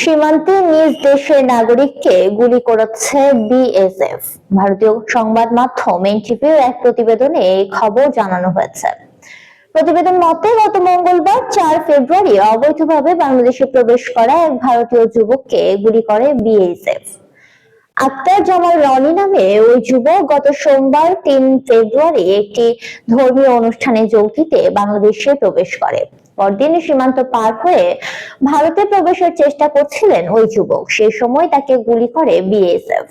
সীমান্তে নিজ দেশের নাগরিককে গুলি করেছে বিএসএফ। ভারতীয় সংবাদ মাধ্যম এনটিভির এক প্রতিবেদনে এই খবর জানানো হয়েছে। প্রতিবেদন মতে, গত মঙ্গলবার চার ফেব্রুয়ারি অবৈধভাবে বাংলাদেশে প্রবেশ করা এক ভারতীয় যুবককে গুলি করে বিএসএফ। আক্তার জামাল রনি নামে ওই যুবক গত সোমবার তিন ফেব্রুয়ারি একটি ধর্মীয় অনুষ্ঠানে যোগ দিতে বাংলাদেশে প্রবেশ করে। পরদিন সীমান্ত পার হয়ে ভারতে প্রবেশের চেষ্টা করছিলেন ওই যুবক। সেই সময় তাকে গুলি করে বিএসএফ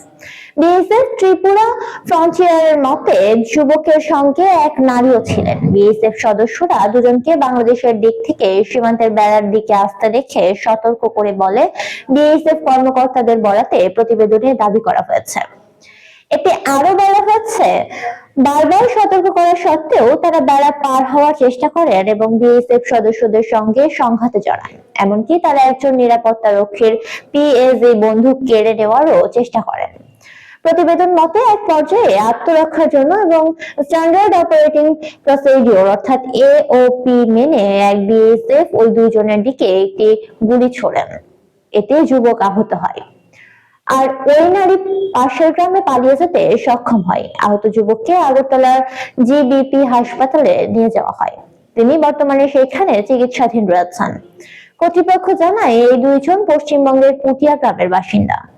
বিএসএফ ত্রিপুরা ফ্রন্টিয়ারের মতে যুবকের সঙ্গে এক নারীও ছিলেন। বিএসএফ সদস্যরা দুজনকে বাংলাদেশের দিক থেকে সীমান্তের বেড়ার দিকে আসতে দেখে সতর্ক করে বলে বিএসএফ কর্মকর্তাদের বরাতে প্রতিবেদনে দাবি করা হয়েছে। এতে আরও বলা হচ্ছে, বারবার সতর্ক করা সত্ত্বেও তারা বেড়া পার হওয়ার চেষ্টা করেন এবং বিএসএফ সদস্যদের সঙ্গে সংঘাতে জড়ান। এমনকি তারা একজন নিরাপত্তা রক্ষীর পিএসএ বন্দুক কেড়ে নেওয়ারও চেষ্টা করেন। প্রতিবেদন মতে, এক পর্যায়ে আত্মরক্ষার জন্য এবং স্ট্যান্ডার্ড অপারেটিং প্রসিডিওর অর্থাৎ এওপি মেনে এক বিএসএফ ওই দুইজনের দিকে একটি গুলি ছোড়েন। এতে যুবক আহত হয়। আর ওই নারী পাশের গ্রামে পালিয়ে যেতে সক্ষম হয়। আহত যুবককে আগরতলার জিবিপি হাসপাতালে নিয়ে যাওয়া হয়। তিনি বর্তমানে সেখানে চিকিৎসাধীন রয়েছেন। কর্তৃপক্ষ জানায়, এই দুইজন পশ্চিমবঙ্গের পুটিয়া গ্রামের বাসিন্দা।